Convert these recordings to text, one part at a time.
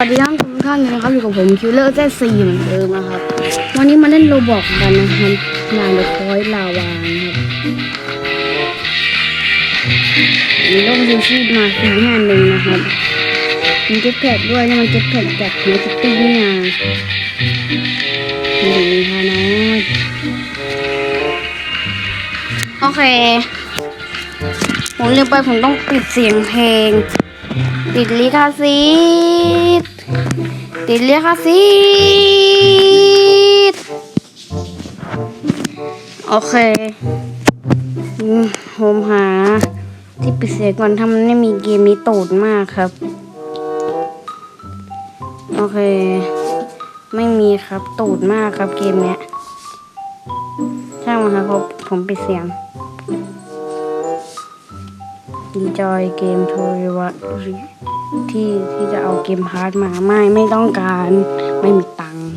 สวัสดีท่านทุกท่านเลยนะครับอยู่กับผมคิวเลอร์แซซีเหมือนเดิมนะครับ วันนี้มาเล่นโรบอกกันนะครับงานเดอะคอยลาวานะครับมีร่มชูชีพมาสี่ห้าหนึ่งนะครับมีเจ็ตแพดด้วยนี่มันเจ็ตแพดจากเนสตี้นี่นะนี่ฮานอสโอเคผมลืมไปผมต้องปิดเสียงเพลง ติดลิขสิทธิ์ติดลิขสิทธิ์โอเคอืมผมหา ที่ปิดเสียงก่อนถ้ามันไม่มีเกมนี้ตูดมากครับ โอเค ไม่มีครับตูดมากครับเกมเนี้ยช่างมันครับผมปิดเสียง ดีจอยเกมโทรวะที่ที่จะเอาเกมพาร์ทมาไม่ไม่ต้องการไม่มีตังค์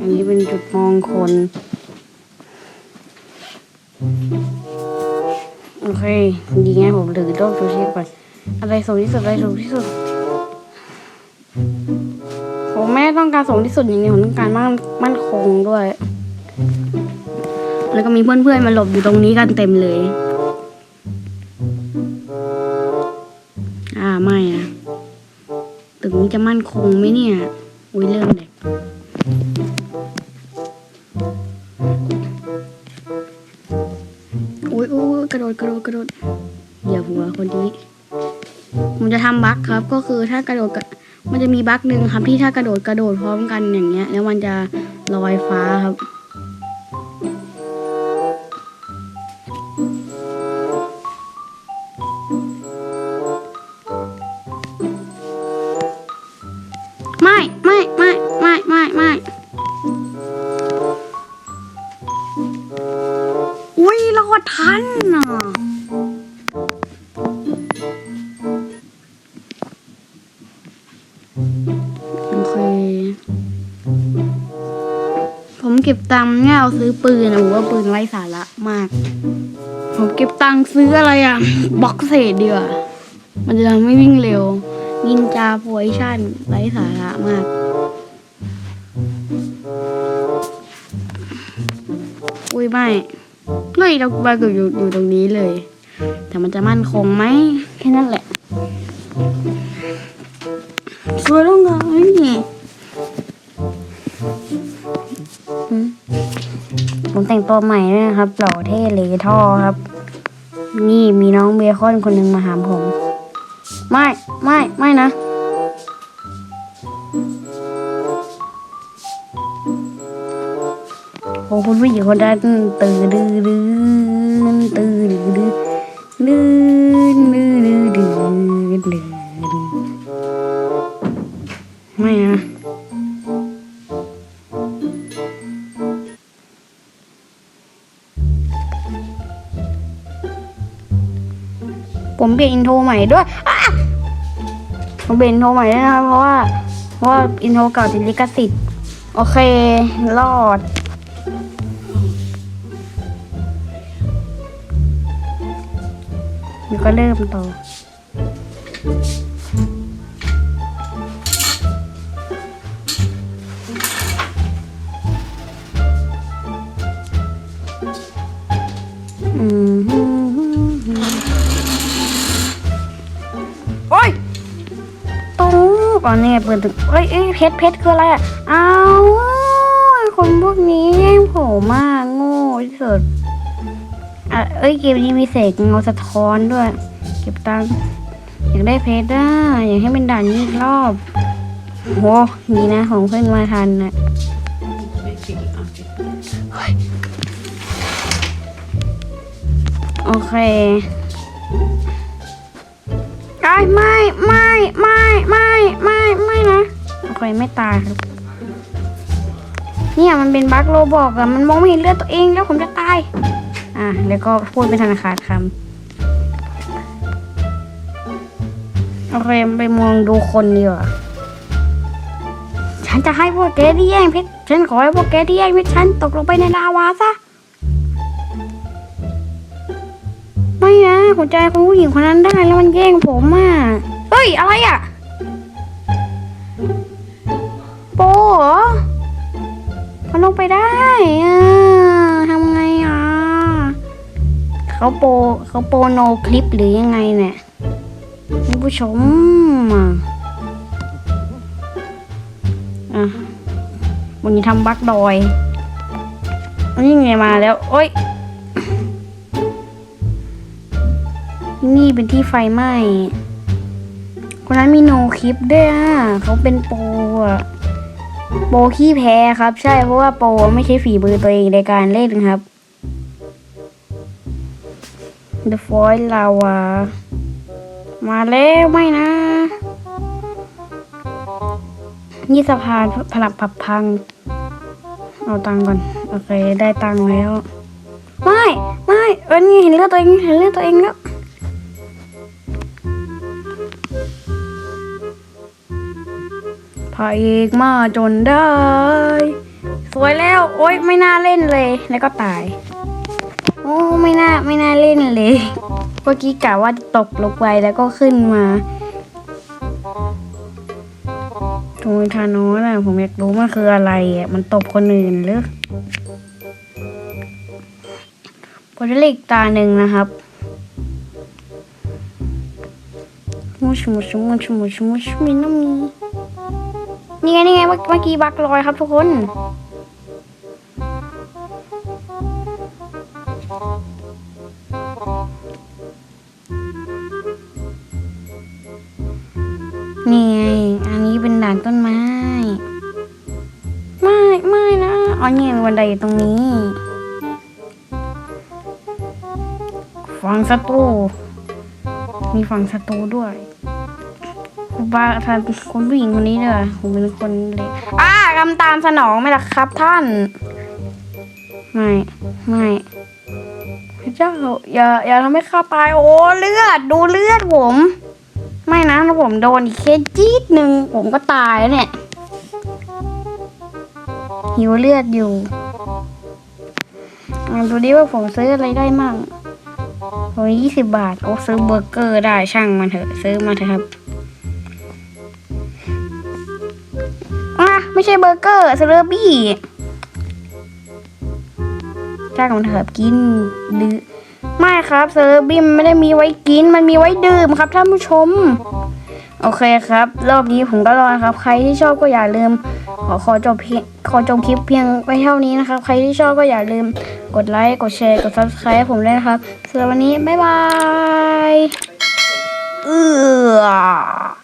อันนี้เป็นจุดมองคนโอเคดีไงผมถือโลกชูชีพก่อนอะไรสูงที่สุดอะไรสูงที่สุดผมไม่ต้องการสูงที่สุดอย่างเดียผมต้องการมั่นมั่นคงด้วย แล้วก็มีเพื่อนๆมาหลบอยู่ตรงนี้กันเต็มเลย อ่าไม่นะตึกนี้จะมั่นคงไหมเนี่ย อุ้ยเริ่มเด็กอุ้ยอุ้ยกระโดดกระโดดกระโดดอย่าหัวคนนี้ผมจะทำบั๊กครับ ก็คือถ้ากระโดดมันจะมีบั๊กหนึ่งครับที่ถ้ากระโดดกระโดดพร้อมกันอย่างเงี้ย แล้วมันจะลอยฟ้าครับันอะโอเค ผมเก็บตังค์เนี่ยเอาซื้อปืนนะผมว่าปืนไร้สาระมาก ผมเก็บตังค์ซื้ออะไรอะบ็อกเซตดีกว่ามันจะทำให้วิ่งเร็ว นินจาโพยชั่นไร้สาระมากอุ้ยไม่ เลยเราไปกับอยู่อยู่ตรงนี้เลย แต่มันจะมั่นคงไหมแค่นั้นแหละสวยแล้วไงหืมผมแต่งตัวใหม่ด้วยนะครับ หล่อเท่เลยท่อครับ นี่มีน้องเบคอนคนหนึ่งมาหามผม ไม่ ไม่ ไม่นะ โอ้คุณผู้หญิงคนนั้นตื่นดื้อดื้อตื่นดื้อดื้อดื้อดื้อดื้อดื้อดื้อไม่นะผมเปลี่ยนอินโทรใหม่ด้วยผมเปลี่ยนอินโทรใหม่ด้วยนะครับเพราะว่า เพราะว่าอินโทรเก่าติดลิขสิทธิ์ โอเค รอด แล้วก็เริ่มต่ออืมโอ้ยตู้ก่อนเนี่ยเปิดถึงเอ้ยเอ้ยเพชรเพชรคืออะไรอะเอาไอ้คนพวกนี้แย่งผมมากโง่ที่สุด อะเอ้ยเกมนี้มีเสกเงาสะท้อนด้วย เก็บตังค์อยากได้เพชรอะอยากให้เป็นด่านนี้อีกรอบโหนี่นะของเพื่อนมาทันนะโอเคไอ้ยไม่ไม่ไม่ไม่ไม่ไม่นะโอเคไม่ตายครับเนี่ยมันเป็นบั๊กโลบอกอะมันมองไม่เห็นเลือดตัวเองแล้วผมจะตาย อะแล้วก็พูดเป็นธนาคารคำโอเคไปมองดูคนดีกว่าฉันจะให้พวกแกที่แย่งเพชรฉันขอให้พวกแกที่แย่งเพชรฉันตกลงไปในลาวาซะไม่นะผมใจคุณผู้หญิงคนนั้นได้แล้วมันแย่งผมอะเฮ้ยอะไรอะโปเหรอมันลงไปได้อะทำไงอะ เขาโปเขาโปโนคลิปหรือยังไงเนี่ยท่านผู้ชมอะอะวันนี้ทำบักดอยอันนี้ไงมาแล้ว โอ้ย นี่เป็นที่ไฟไหม้ คนนั้นมีโนคลิปด้วยอะเขาเป็นโปรอะโปรขี้แพ้ครับ ใช่เพราะว่าโปรไม่ใช่ฝีมือตัวเองในการเล่นครับ The Void Lava มาแล้วไม่นะ นี่สะพานผลักผับพัง เอาตังก่อน โอเค ได้ตังแล้ว ไม่ ไม่เอันนี้เห็นเลือดตัวเอง เห็นเลือดตัวเองแล้วพระเอกมาจนได้ สวยแล้ว โอ๊ย ไม่น่าเล่นเลย แล้วก็ตาย โอ้ไม่น่าไม่น่าเล่นเลยเมื่อกี้กะว่าจะตกลงไปแล้วก็ขึ้นมาทูทานอสอะผมอยากรู้มันคืออะไรอะมันตบคนอื่นหรือผมจะเล็กตาหนึ่งนะครับมูชมูชมูชมูชมูชมินามีนี่ไงนี่ไงเมื่อกี้บักลอยครับทุกคน ดานต้นไม้ ไม่ไม่นะ อ๋อเนี่ยมีบันไดอยู่ตรงนี้ฟังศัตรูมีฟังศัตรูด้วยคุณบ้าท่านคุณผู้หญิงคนนี้เด้อผมเป็นคนเลยอ่ากำตามสนองไหมล่ะครับท่าน ไม่ ไม่พระเจ้าอย่าอย่าทำให้ข้าตาย โอ้เลือด ดูเลือดผม นะถ้าผมโดนอีกเคสจี๊ดหนึ่งผมก็ตายแล้วเนี่ย หิวเลือดอยู่ดูดิว่าผมซื้ออะไรได้มั่งโอ้ยยี่สิบบาท โอ้ซื้อเบอร์เกอร์ได้ช่างมันเถอะ ซื้อมาเถอะครับอะไม่ใช่เบอร์เกอร์เซเลอบี้ช่างมันเถอะกินดื้อไม่ครับเซอร์บี้มันไม่ได้มีไว้กิน มันมีไว้ดื่มครับท่านผู้ชม โอเคครับ รอบนี้ผมก็รอนะครับ ใครที่ชอบก็อย่าลืม ขอขอจบขอจบคลิปเพียงไว้เท่านี้นะครับ ใครที่ชอบก็อย่าลืมกดไลค์กดแชร์กด subscribe ให้ผมด้วยนะครับสำหรับวันนี้ บ๊ายบายเออ